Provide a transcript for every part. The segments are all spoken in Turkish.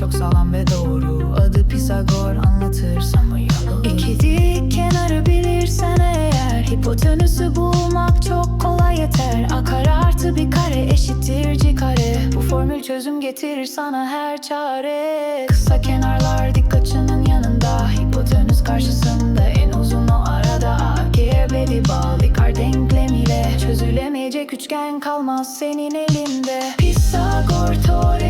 çok sağlam ve doğru. Adı Pisagor anlatır Samanyolu İki dik kenarı bilirsen eğer Hipotenüsü bulmak çok kolay yeter. A kare artı bir kare eşittir c kare Bu formül çözüm getirir sana her çare. Kısa kenarlar dik açının yanında Hipotenüs karşısında. En uzun o arada AG'ye beli bağlı Descartes denklemiyle. Çözülemeyecek üçgen kalmaz senin elinde. Pisagor teoremi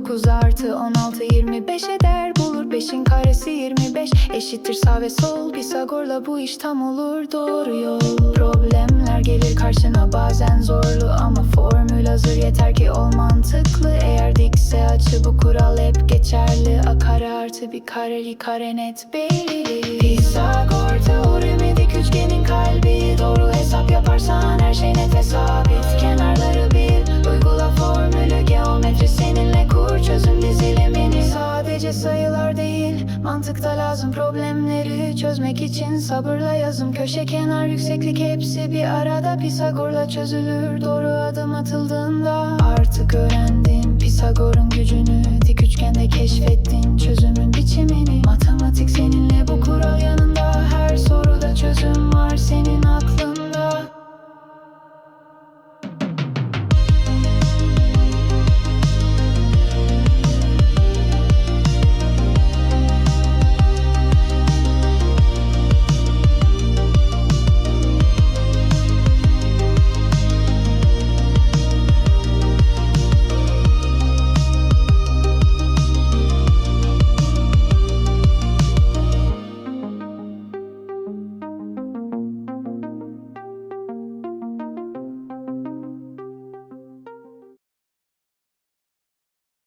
9 artı 16 25 eder bulur 5'in karesi 25 eşittir sağ ve sol Pisagor'la bu iş tam olur doğru yol. Problemler gelir karşına bazen zorlu ama formül hazır. Yeter ki ol mantıklı Eğer dikse açı bu kural hep geçerli. A kare artı bir kare kare net belli sayılar değil mantıkta lazım problemleri Çözmek için sabırla yazım. Köşe kenar yükseklik hepsi bir arada Pisagor'la çözülür. Doğru adım atıldığında Artık öğrendin Pisagor'un gücünü